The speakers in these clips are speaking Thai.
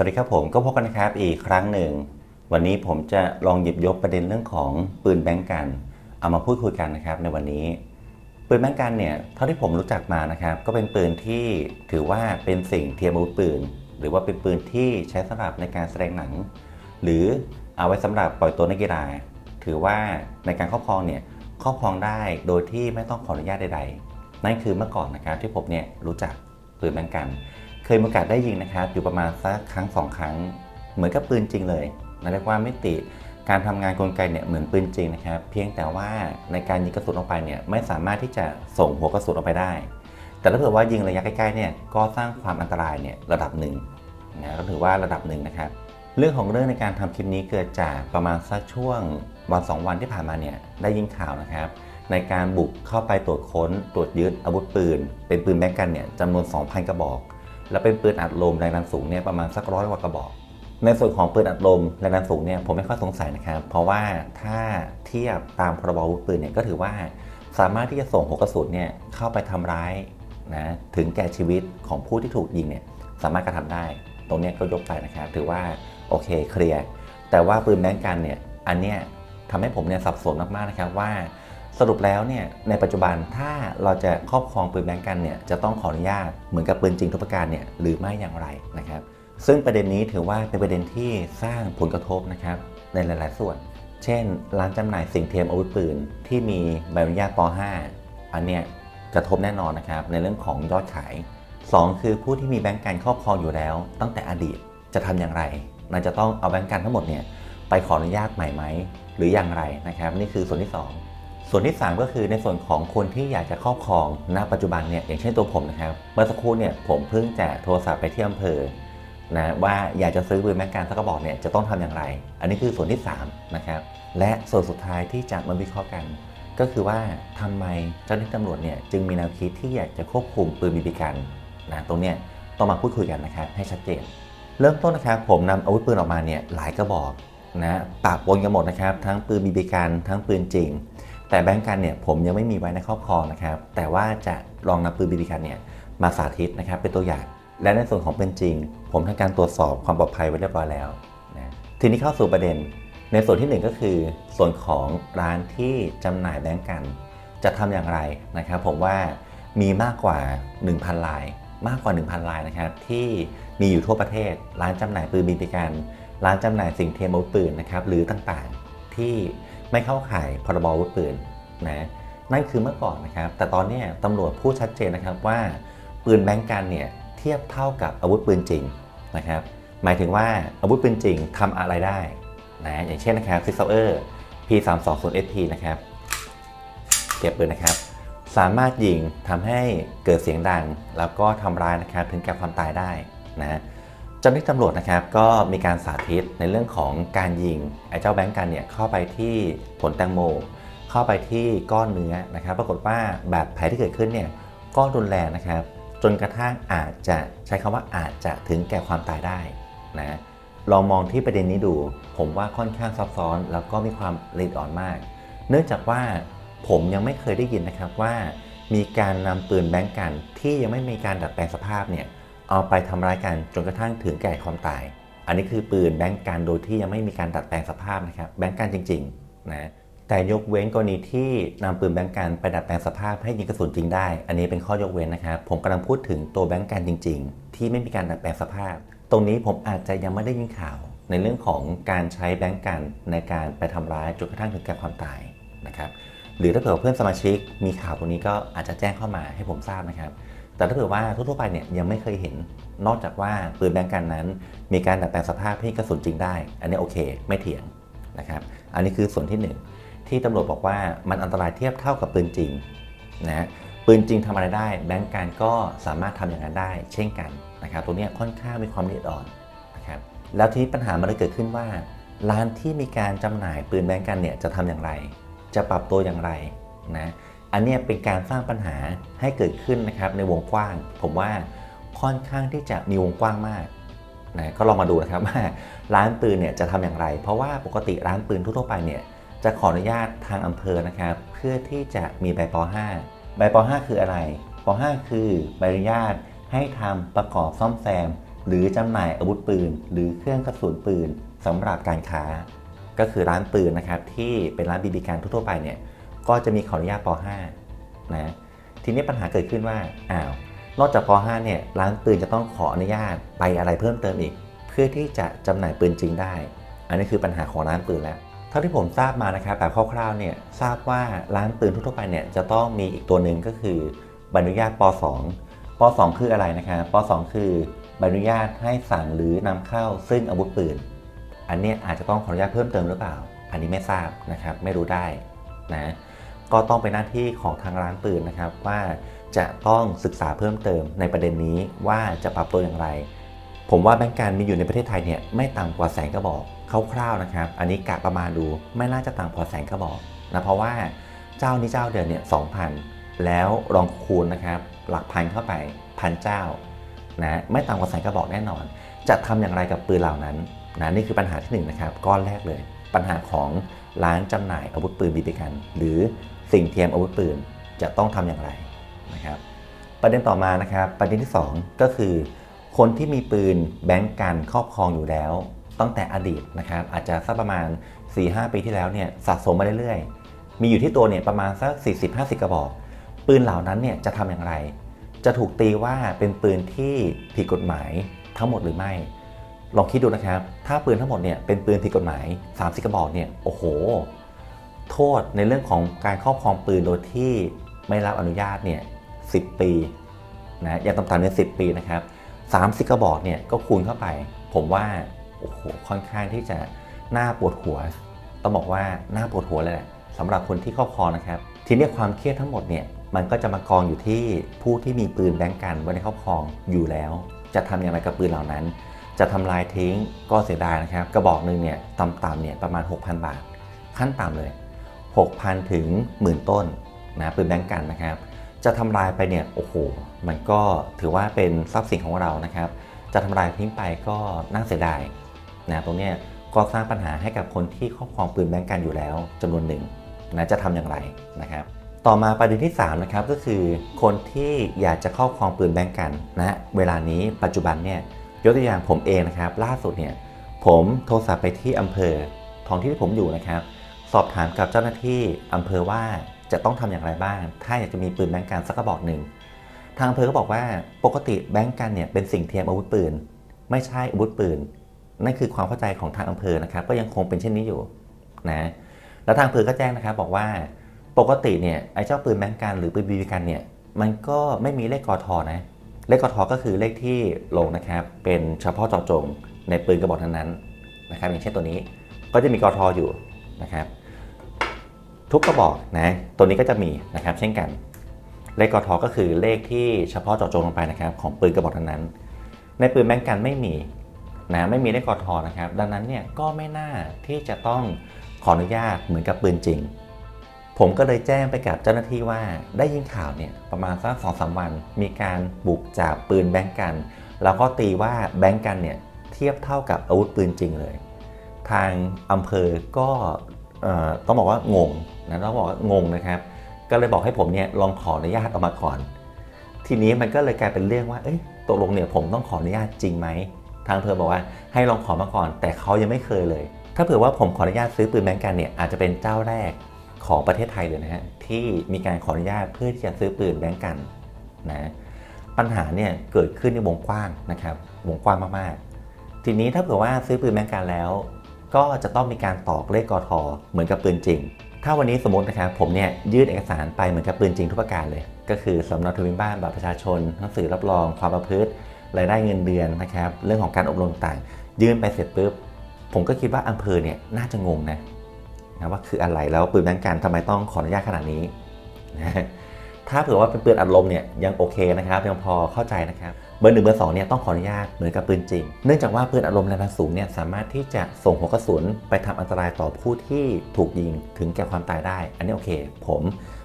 สวัสดีครับผมก็พบกันนะครับอีกครั้งหนึ่ง วันนี้ผมจะลองหยิบยกประเด็นเรื่องของปืนแบงก์กัน เอามาพูดคุยกันนะครับในวันนี้ ปืนแบงก์กันเนี่ยเท่าที่ผมรู้จักมานะครับ ก็เป็นปืนที่ถือว่าเป็นสิ่งเทียมอาวุธปืน หรือว่าเป็นปืนที่ใช้สำหรับในการแสดงหนัง หรือเอาไว้สำหรับปล่อยตัวนักกีฬาถือว่าในการครอบครองเนี่ยครอบครองได้โดยที่ไม่ต้องขออนุญาตใด ๆ นั่นคือเมื่อก่อนนะครับที่ผมเนี่ยรู้จักปืนแบงก์กัน เคยมีโอกาสได้ยิงนะครับอยู่ประมาณสักครั้งสองครั้ง เหมือนกับปืนจริงเลยนั่นเรียกว่ามิติการทำงานกลไกเนี่ยเหมือนปืนจริงนะครับ เพียงแต่ว่าในการยิงกระสุนออกไปเนี่ยไม่สามารถที่จะส่งหัวกระสุนออกไปได้ แต่ถ้าเผื่อว่ายิงระยะใกล้ๆเนี่ยก็สร้างความอันตรายเนี่ยระดับหนึ่งนะก็ถือว่าระดับหนึ่งนะครับ เรื่องของเรื่องในการทำคลิปนี้เกิดจากประมาณสักช่วงวันสองวันที่ผ่านมาเนี่ยได้ยินข่าวนะครับ ในการบุกเข้าไปตรวจค้นตรวจยึดอาวุธปืน เป็นปืนแบงก์กันเนี่ยจำนวน 2,000 กระบอก และเป็นปืนอัดลมแรงดันสูงเนี่ยประมาณสักร้อยกว่ากระบอก ในส่วนของปืนอัดลมแรงดันสูงเนี่ยผมไม่ค่อยสงสัยนะครับ เพราะว่าถ้าเทียบตามพรบอาวุธปืนเนี่ยก็ถือว่าสามารถที่จะส่งหัวกระสุนเนี่ยเข้าไปทำร้ายนะถึงแก่ชีวิตของผู้ที่ถูกยิงเนี่ยสามารถกระทำได้ ตรงนี้ก็ยกไปนะครับถือว่าโอเคเคลียร์แต่ว่าปืนแบงก์กันเนี่ยอันเนี้ยทำให้ผมเนี่ยสับสนมากๆนะครับว่า สรุปแล้วเนี่ยในปัจจุบันถ้าเราจะครอบครองปืนแบงก์กันเนี่ยจะต้องขออนุญาตเหมือนกับปืนจริงทุกประการเนี่ยหรือไม่อย่างไรนะครับ ซึ่งประเด็นนี้ถือว่าเป็นประเด็นที่สร้างผลกระทบนะครับในหลาย ๆ ส่วน เช่น ร้านจำหน่ายสิ่งเทียมอาวุธปืนที่มีใบอนุญาตป .5 อันเนี้ยกระทบแน่นอนนะครับในเรื่องของยอดขาย 2 คือผู้ที่มีแบงก์กันครอบครองอยู่แล้ว ตั้งแต่อดีตจะทำอย่างไรน่าจะต้องเอาแบงก์กันทั้งหมดเนี่ยไปขออนุญาตใหม่ไหมหรืออย่างไรนะครับ นี่คือส่วนที่ 2 ส่วนที่ 3 ก็คือในส่วนของคนที่อยากจะครอบครองณปัจจุบันเนี่ยอย่างเช่นตัวผมนะครับ เมื่อสักครู่เนี่ยผมเพิ่งจะโทรศัพท์ไปที่อำเภอนะว่าอยากจะซื้อปืนแม็กกาสักกระบอกเนี่ยจะต้องทำอย่างไร อันนี้คือส่วนที่3นะครับและส่วนสุดท้ายที่จะมาวิเคราะห์กัน ก็คือว่าทำไมเจ้าหน้าที่ตำรวจเนี่ยจึงมีแนวคิดที่อยากจะควบคุมปืนบีบีกันนะตรงเนี้ยต้องมาพูดคุยกันนะครับให้ชัดเจน เริ่มต้นนะครับผมนำอาวุธปืนออกมาเนี่ยหลายกระบอกนะปะปนกันหมดนะครับทั้งปืนบีบีกันทั้งปืนจริง แต่แบงก์กันเนี่ยผมยังไม่มีไว้ในครอบครองนะครับ แต่ว่าจะลองนำปืนบีบีกันเนี่ยมาสาธิตนะครับเป็นตัวอย่าง และในส่วนของเปืนจริง ผมทำการตรวจสอบความปลอดภัยไว้เรียบร้อยแล้วนะทีนี้เข้าสู่ประเด็น ในส่วนที่หนึ่งก็คือ ส่วนของร้านที่จำหน่ายแบงก์กัน จะทำอย่างไรนะครับผมว่ามีมากกว่า 1,000ลาย มากกว่า 1,000ลายนะครับที่มีอยู่ทั่วประเทศ ร้านจำหน่ายปืนบีบีกัน ร้านจำหน่ายสิ่งเทียมอาวุธปืนนะครับหรือต่างๆ ที่ ไม่เข้าข่ายพรบอาวุธปืนนะนั่นคือเมื่อก่อนนะครับ แต่ตอนนี้ตำรวจพูดชัดเจนนะครับว่าปืนแบงก์กันเนี่ยเทียบเท่ากับอาวุธปืนจริงนะครับ หมายถึงว่าอาวุธปืนจริงทำอะไรได้นะอย่างเช่นนะครับซิกเซอร์ P320 SP นะครับเก็บปืนนะครับ สามารถยิงทำให้เกิดเสียงดัง แล้วก็ทำร้ายนะครับถึงแก่ความตายได้นะ เจ้าหน้าที่ตำรวจนะครับก็มีการสาธิตในเรื่องของการยิงไอ้เจ้าแบงก์กันเนี่ยเข้าไปที่ผลแตงโม เข้าไปที่ก้อนเนื้อนะครับ ปรากฏว่าแบบแผลที่เกิดขึ้นเนี่ยก็รุนแรงนะครับ จนกระทั่งอาจจะใช้คำว่าอาจจะถึงแก่ความตายได้นะลองมองที่ประเด็นนี้ดู ผมว่าค่อนข้างซับซ้อนแล้วก็มีความละเอียดอ่อนมาก เนื่องจากว่าผมยังไม่เคยได้ยินนะครับว่า มีการนำปืนแบงก์กันที่ยังไม่มีการดัดแปลงสภาพเนี่ย เอาไปทำร้ายกันจนกระทั่งถึงแก่ความตาย อันนี้คือปืนแบงก์กันโดยที่ยังไม่มีการดัดแปลงสภาพนะครับแบงก์กันจริงๆนะแต่ยกเว้นกรณีที่นำปืนแบงก์กันไปดัดแปลงสภาพให้ยิงกระสุนจริงได้ อันนี้เป็นข้อยกเว้นนะครับผมกำลังพูดถึงตัวแบงก์กันจริง ๆ ที่ไม่มีการดัดแปลงสภาพ ตรงนี้ผมอาจจะยังไม่ได้ยินข่าว ในเรื่องของการใช้แบงก์กันในการไปทำร้ายจนกระทั่งถึงแก่ความตายนะครับหรือถ้าเผื่อเพื่อนสมาชิกมีข่าวตรงนี้ก็อาจจะแจ้งเข้ามาให้ผมทราบนะครับ แต่ถ้าเผื่อว่าทั่วๆไปเนี่ยยังไม่เคยเห็น นอกจากว่าปืนแบงก์กันนั้น มีการดัดแปลงสภาพให้กระสุนจริงได้ อันนี้โอเค ไม่เถียงนะครับ อันนี้คือส่วนที่หนึ่งที่ตำรวจบอกว่ามันอันตรายเทียบเท่ากับปืนจริงนะปืนจริงทำอะไรได้ แบงก์กันก็สามารถทำอย่างนั้นได้ เช่นกันนะครับตรงนี้ค่อนข้างมีความละเอียดอ่อนนะครับแล้วทีนี้ปัญหามันเลยเกิดขึ้นว่า ร้านที่มีการจำหน่ายปืนแบงก์กันเนี่ยจะทำอย่างไร จะปรับตัวอย่างไรนะ อันนี้เป็นการสร้างปัญหาให้เกิดขึ้นนะครับในวงกว้าง ผมว่าค่อนข้างที่จะมีวงกว้างมากนะก็ลองมาดูนะครับว่าร้านปืนเนี่ยจะทำอย่างไร เพราะว่าปกติร้านปืนทั่วไปเนี่ยจะขออนุญาตทางอำเภอนะครับ เพื่อที่จะมีใบป .5 ใบป .5 คืออะไรป .5 คือใบอนุญาตให้ทำประกอบซ่อมแซม หรือจำหน่ายอาวุธปืน หรือเครื่องกระสุนปืนสำหรับการค้า ก็คือร้านปืนนะครับที่เป็นร้านบีบีการทั่วไปเนี่ย ก็จะมีขออนุญาตป .5 นะทีนี้ปัญหาเกิดขึ้นว่าอ้าวนอกจากป .5 เนี่ยร้านปืนจะต้องขออนุญาตไปอะไรเพิ่มเติมอีก เพื่อที่จะจำหน่ายปืนจริงได้ อันนี้คือปัญหาของร้านปืนแล้วเท่าที่ผมทราบมานะครับแบบคร่าวๆเนี่ยทราบว่าร้านปืนทั่วๆไปเนี่ยจะต้องมีอีกตัวหนึ่งก็คือใบอนุญาตป .2 ป .2 คืออะไรนะครับป .2 คือใบอนุญาตให้สั่งหรือนำเข้าซึ่งอาวุธปืน อันนี้อาจจะต้องขออนุญาตเพิ่มเติมหรือเปล่า อันนี้ไม่ทราบนะครับไม่รู้ได้นะ ก็ต้องเป็นหน้าที่ของทางร้านปืนนะครับ ว่าจะต้องศึกษาเพิ่มเติมในประเด็นนี้ว่าจะปรับตัวอย่างไร ผมว่าแบงก์การมีอยู่ในประเทศไทยเนี่ยไม่ต่ำกว่าแสนกระบอกคร่าวๆนะครับ อันนี้กะประมาณดูไม่น่าจะต่ำกว่าแสนกระบอกนะเพราะว่าเจ้านี้เจ้าเดียวเนี่ยสองพันแล้วลองคูณนะครับหลักพันเข้าไปพันเจ้านะไม่ต่ำกว่าแสนกระบอกแน่นอน จะทำอย่างไรกับปืนเหล่านั้นนะนี่คือปัญหาที่หนึ่งนะครับก้อนแรกเลย ปัญหาของ ร้านจำหน่ายอาวุธปืนบีบีกัน หรือสิ่งเทียมอาวุธปืนจะต้องทำอย่างไรนะครับประเด็นต่อมานะครับ ประเด็นที่ 2 ก็คือ คนที่มีปืนแบงก์กันครอบครองอยู่แล้ว ตั้งแต่อดีตนะครับอาจจะสักประมาณ 4-5 ปีที่แล้วเนี่ยสะสมมาเรื่อยๆ มีอยู่ที่ตัวเนี่ยประมาณสัก 40-50 กระบอก ปืนเหล่านั้นเนี่ยจะทำอย่างไร จะถูกตีว่าเป็นปืนที่ผิดกฎหมายทั้งหมดหรือไม่ ลองคิดดูนะครับ ถ้าปืนทั้งหมดเนี่ยเป็นปืนผิดกฎหมาย30กระบอกเนี่ยโอ้โห โทษในเรื่องของการครอบครองปืนโดยที่ไม่รับอนุญาตเนี่ย10ปีนะอย่างต่ำๆเนี่ย10ปีนะครับ30กระบอกเนี่ยก็คูณเข้าไป ผมว่าโอ้โหค่อนข้างที่จะน่าปวดหัว ต้องบอกว่าน่าปวดหัวเลยแหละสำหรับคนที่ครอบครองนะครับ ทีนี้ความเครียดทั้งหมดเนี่ยมันก็จะมากองอยู่ที่ผู้ที่มีปืนแบงก์กันไว้ในครอบครองอยู่แล้ว จะทำอย่างไรกับปืนเหล่านั้น จะทำลายทิ้งก็เสียดายนะครับ กระบอกหนึ่งเนี่ยต่ำๆเนี่ยประมาณ 6,000 บาท ขั้นต่ำเลย 6,000 ถึงหมื่นต้นนะปืนแบงก์กันนะครับ จะทำลายไปเนี่ยโอ้โหมันก็ถือว่าเป็นทรัพย์สินของเรานะครับ จะทำลายทิ้งไปก็น่าเสียดายนะตรงเนี้ยก็สร้างปัญหาให้กับคนที่ครอบครองปืนแบงก์กันอยู่แล้วจำนวนหนึ่งนะจะทำอย่างไรนะครับ ต่อมาประเด็นที่3นะครับก็คือคนที่อยากจะครอบครองปืนแบงก์กันนะเวลานี้ปัจจุบันเนี่ย ยกตัวอย่างผมเองนะครับ ล่าสุดเนี่ยผมโทรศัพท์ไปที่อำเภอท้องที่ที่ผมอยู่นะครับ สอบถามกับเจ้าหน้าที่อำเภอว่าจะต้องทำอย่างไรบ้าง ถ้าอยากจะมีปืนแบงก์กันสักกระบอกหนึ่งทางอำเภอก็บอกว่าปกติแบงก์กันเนี่ยเป็นสิ่งเทียมอาวุธปืน ไม่ใช่อาวุธปืนนั่นคือความเข้าใจของทางอำเภอนะครับ ก็ยังคงเป็นเช่นนี้อยู่นะแล้วทางอำเภอก็แจ้งนะครับ บอกว่าปกติเนี่ยไอ้เจ้าปืนแบงก์กันหรือปืนบีบีกันเนี่ยมันก็ไม่มีเลขกทนะ เลขกทก็คือเลขที่ลงนะครับ เป็นเฉพาะเจาะจงในปืนกระบอกนั้นๆนะครับ อย่างเช่นตัวนี้ก็จะมีกทออยู่นะครับ ทุกกระบอกนะตัวนี้ก็จะมีนะครับ เช่นกัน เลขกทก็คือเลขที่เฉพาะเจาะจงลงไปนะครับ ของปืนกระบอกนั้นๆในปืนแบงก์กันไม่มีนะไม่มีเลขกทนะครับ ดังนั้นเนี่ยก็ไม่น่าที่จะต้องขออนุญาตเหมือนกับปืนจริง ผมก็เลยแจ้งไปกับเจ้าหน้าที่ว่าได้ยินข่าวเนี่ยประมาณสักสองสาวัน มีการบุกจับปืนแบงก์กัน แล้วก็ตีว่าแบงก์กันเนี่ยเทียบเท่ากับอาวุธปืนจริงเลย ทางอำเภอก็ต้องบอกว่างงนะต้องบอกว่างงนะครับ ก็เลยบอกให้ผมเนี่ยลองขออนุญาตออกมาก่อน ทีนี้มันก็เลยกลายเป็นเรื่องว่าเอ้ยตกลงเนี่ยผมต้องขออนุญาตจริงไหมทางอำเภอบอกว่าให้ลองขอมาก่อน แต่เขายังไม่เคยเลย ถ้าเผื่อว่าผมขออนุญาตซื้อปืนแบงก์กันเนี่ยอาจจะเป็นเจ้าแรก ของประเทศไทยเลยนะฮะที่มีการขออนุญาตเพื่อที่จะซื้อปืนแบงก์กันนะปัญหาเนี่ยเกิดขึ้นในวงกว้างนะครับวงกว้างมากๆ ทีนี้ถ้าเผื่อว่าซื้อปืนแบงก์กันแล้ว ก็จะต้องมีการตอกเลขกอทอเหมือนกับปืนจริง ถ้าวันนี้สมมตินะครับผมเนี่ยยื่นเอกสารไปเหมือนกับปืนจริงทุกประการเลย ก็คือสำเนาทะเบียนบ้านบัตรประชาชนหนังสือรับรองความประพฤติรายได้เงินเดือนนะครับเรื่องของการอบรมต่างยื่นไปเสร็จปุ๊บผมก็คิดว่าอำเภอเนี่ยน่าจะงงนะ นะว่าคืออะไรแล้วปืนแบงก์กันทำไมต้องขออนุญาตขนาดนี้นะถ้าเผื่อว่าเป็นปืนอัดลมเนี่ยยังโอเคนะครับยังพอเข้าใจนะครับเบอร์หนึ่งเบอร์สองเนี่ยต้องขออนุญาตเหมือนกับปืนจริง เนื่องจากว่าปืนอัดลมแรงดันสูงเนี่ยสามารถที่จะส่งหัวกระสุนไปทำอันตรายต่อผู้ที่ถูกยิงถึงแก่ความตายได้ อันนี้โอเค ผม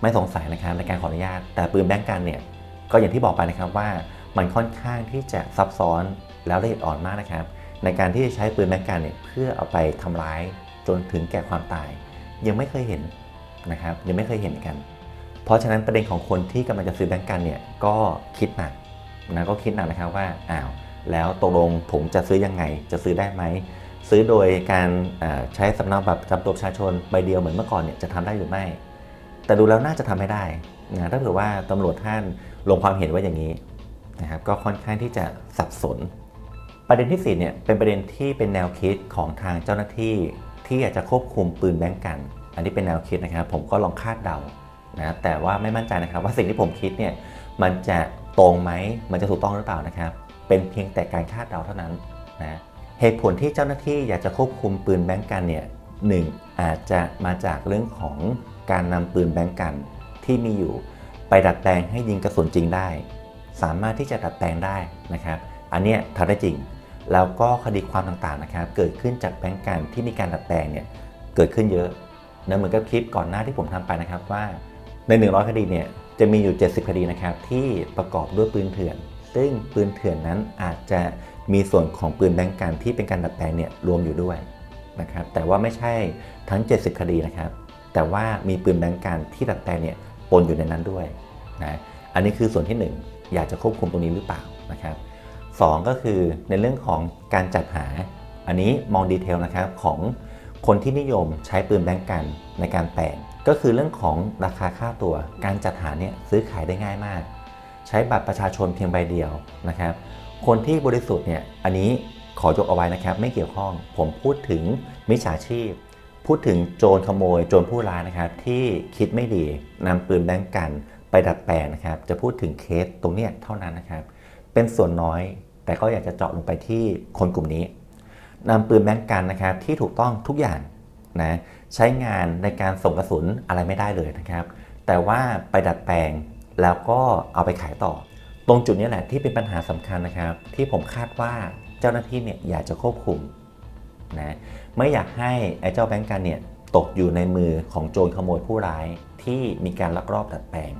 ไม่สงสัยนะครับในการขออนุญาต แต่ปืนแบงก์กันเนี่ยก็อย่างที่บอกไปนะครับว่ามันค่อนข้างที่จะซับซ้อนแล้วละเอียดอ่อนมากนะครับในการที่จะใช้ปืนแบงก์กันเนี่ยเพื่อเอาไปทำร้าย จนถึงแก่ความตาย ยังไม่เคยเห็นนะครับยังไม่เคยเห็นกัน เพราะฉะนั้นประเด็นของคนที่กำลังจะซื้อแบงก์กันเนี่ยก็คิดหนักนะก็คิดหนักนะครับว่าอ้าวแล้วตกลงผมจะซื้อยังไง จะซื้อได้ไหมซื้อโดยการใช้สำเนาบัตรประจำตัวประชาชนใบเดียวเหมือนเมื่อก่อนเนี่ยจะทำได้หรือไม่ แต่ดูแล้วน่าจะทำไม่ได้นะถ้าเกิดว่าตำรวจท่านลงความเห็นว่าอย่างนี้นะครับก็ค่อนข้างที่จะสับสน ประเด็นที่สี่เนี่ยเป็นประเด็นที่เป็นแนวคิดของทางเจ้าหน้าที่ ที่อยากจะควบคุมปืนแบงก์กัน อันนี้เป็นแนวคิดนะครับ ผมก็ลองคาดเดานะแต่ว่าไม่มั่นใจนะครับว่าสิ่งที่ผมคิดเนี่ยมันจะตรงไหมมันจะถูกต้องหรือเปล่านะครับ เป็นเพียงแต่การคาดเดาเท่านั้นนะเหตุผลที่เจ้าหน้าที่อยากจะควบคุมปืนแบงก์กันเนี่ยหนึ่งอาจจะมาจากเรื่องของการนำปืนแบงก์กันที่มีอยู่ไปดัดแปลงให้ยิงกระสุนจริงได้ สามารถที่จะดัดแปลงได้นะครับ อันเนี้ยทำได้จริง แล้วก็คดีความต่างๆนะครับเกิดขึ้นจากแบงก์กันที่มีการดัดแปลงเนี่ยเกิดขึ้นเยอะนะเหมือนกับคลิปก่อนหน้าที่ผมทำไปนะครับว่าใน 100 คดีเนี่ยจะมีอยู่ 70 คดีนะครับที่ประกอบด้วยปืนเถื่อน ซึ่งปืนเถื่อนนั้นอาจจะมีส่วนของปืนแบงก์กันที่เป็นการดัดแปลงเนี่ยรวมอยู่ด้วยนะครับแต่ว่าไม่ใช่ทั้ง 70 คดีนะครับแต่ว่ามีปืนแบงก์กันที่ดัดแปลงเนี่ยปนอยู่ในนั้นด้วยนะอันนี้คือส่วนที่ 1 อยากจะควบคุมตรงนี้หรือเปล่านะครับ สองก็คือในเรื่องของการจัดหา อันนี้มองดีเทลนะครับของคนที่นิยมใช้ปืนแบงก์กันในการแปลงก็คือเรื่องของราคาค่าตัว การจัดหาเนี่ยซื้อขายได้ง่ายมาก ใช้บัตรประชาชนเพียงใบเดียวนะครับ คนที่บริสุทธิ์เนี่ยอันนี้ขอยกเอาไว้นะครับ ไม่เกี่ยวข้องผมพูดถึงมิจฉาชีพ พูดถึงโจรขโมย โจรผู้ร้ายนะครับ ที่คิดไม่ดีนำปืนแบงก์กัน ไปดัดแปลงนะครับ จะพูดถึงเคสตรงเนี้ยเท่านั้นนะครับ เป็นส่วนน้อย แต่ก็อยากจะเจาะลงไปที่คนกลุ่มนี้นำปืนแบงก์กันนะครับที่ถูกต้องทุกอย่างนะใช้งานในการส่งกระสุนอะไรไม่ได้เลยนะครับ แต่ว่าไปดัดแปลงแล้วก็เอาไปขายต่อ ตรงจุดนี้แหละที่เป็นปัญหาสำคัญนะครับ ที่ผมคาดว่าเจ้าหน้าที่เนี่ยอยากจะควบคุมนะไม่อยากให้ไอ้เจ้าแบงก์กันเนี่ยตกอยู่ในมือของโจรขโมยผู้ร้ายที่มีการลักลอบดัดแปลง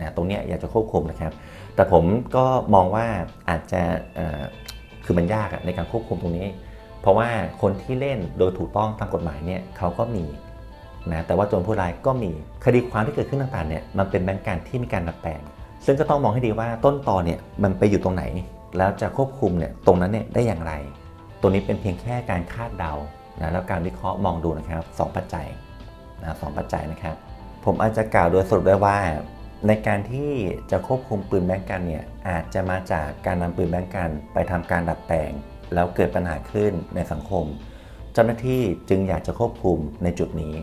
นะตรงนี้อยากจะควบคุมนะครับ แต่ผมก็มองว่าอาจจะคือมันยากในการควบคุมตรงนี้ เพราะว่าคนที่เล่นโดยถูกต้องตามกฎหมายเนี่ยเขาก็มีนะแต่ว่าโจรผู้ร้ายก็มีคดีความที่เกิดขึ้นต่างๆเนี่ยมันเป็นแบงก์การที่มีการดัดแปลงซึ่งก็ต้องมองให้ดีว่าต้นตอเนี่ยมันไปอยู่ตรงไหน แล้วจะควบคุมเนี่ยตรงนั้นเนี่ยได้อย่างไร ตัวนี้เป็นเพียงแค่การคาดเดานะแล้วการวิเคราะห์มองดูนะครับสองปัจจัยนะสองปัจจัยนะครับ ผมอาจจะกล่าวโดยสรุปได้ว่า ในการที่จะควบคุมปืนแบงก์กันเนี่ยอาจจะมาจากการนำปืนแบงก์กันไปทำการดัดแปลง แล้วเกิดปัญหาขึ้นในสังคม เจ้าหน้าที่จึงอยากจะควบคุมในจุดนี้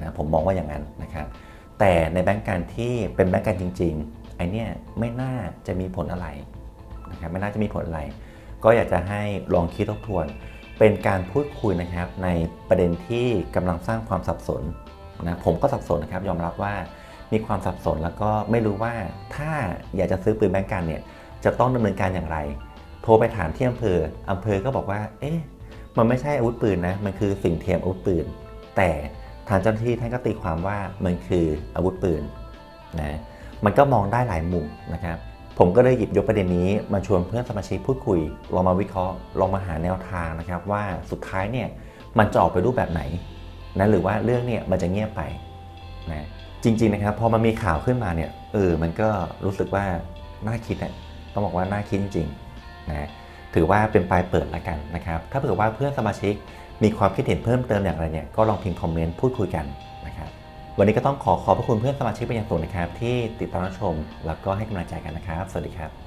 นะผมมองว่าอย่างนั้นนะครับแต่ในแบงก์การที่เป็นแบงก์การจริงๆไอเนี่ยไม่น่าจะมีผลอะไรนะครับไม่น่าจะมีผลอะไร ก็อยากจะให้ลองคิดทบทวน เป็นการพูดคุยนะครับในประเด็นที่กำลังสร้างความสับสนนะผมก็สับสนนะครับยอมรับว่า มีความสับสนแล้วก็ไม่รู้ว่าถ้าอยากจะซื้อปืนแบงก์กันเนี่ยจะต้องดำเนินการอย่างไร โทรไปถามที่อำเภออำเภอก็บอกว่า เอ๊ะมันไม่ใช่อาวุธปืนนะ มันคือสิ่งเทียมอาวุธปืน แต่ทางเจ้าหน้าที่ท่านก็ตีความว่ามันคืออาวุธปืนนะมันก็มองได้หลายมุมนะครับ ผมก็เลยหยิบยกประเด็นนี้มาชวนเพื่อนสมาชิกพูดคุย ลองมาวิเคราะห์ ลองมาหาแนวทางนะครับว่าสุดท้ายเนี่ยมันจะออกไปรูปแบบไหนนะหรือว่าเรื่องเนี่ยมันจะเงียบไปนะ จริง ๆ นะครับ พอมันมีข่าวขึ้นมาเนี่ยเออมันก็รู้สึกว่าน่าคิดนะต้องบอกว่าน่าคิดจริงๆนะถือว่าเป็นปลายเปิดแล้วกันนะครับ ถ้าเผื่อว่าเพื่อนสมาชิกมีความคิดเห็นเพิ่มเติมอย่างไรเนี่ยก็ลองพิมพ์คอมเมนต์พูดคุยกันนะครับ วันนี้ก็ต้องขอขอบพระคุณเพื่อนสมาชิกเป็นอย่างสูงนะครับ ที่ติดตามรับชม แล้วก็ให้กำลังใจกันนะครับ สวัสดีครับ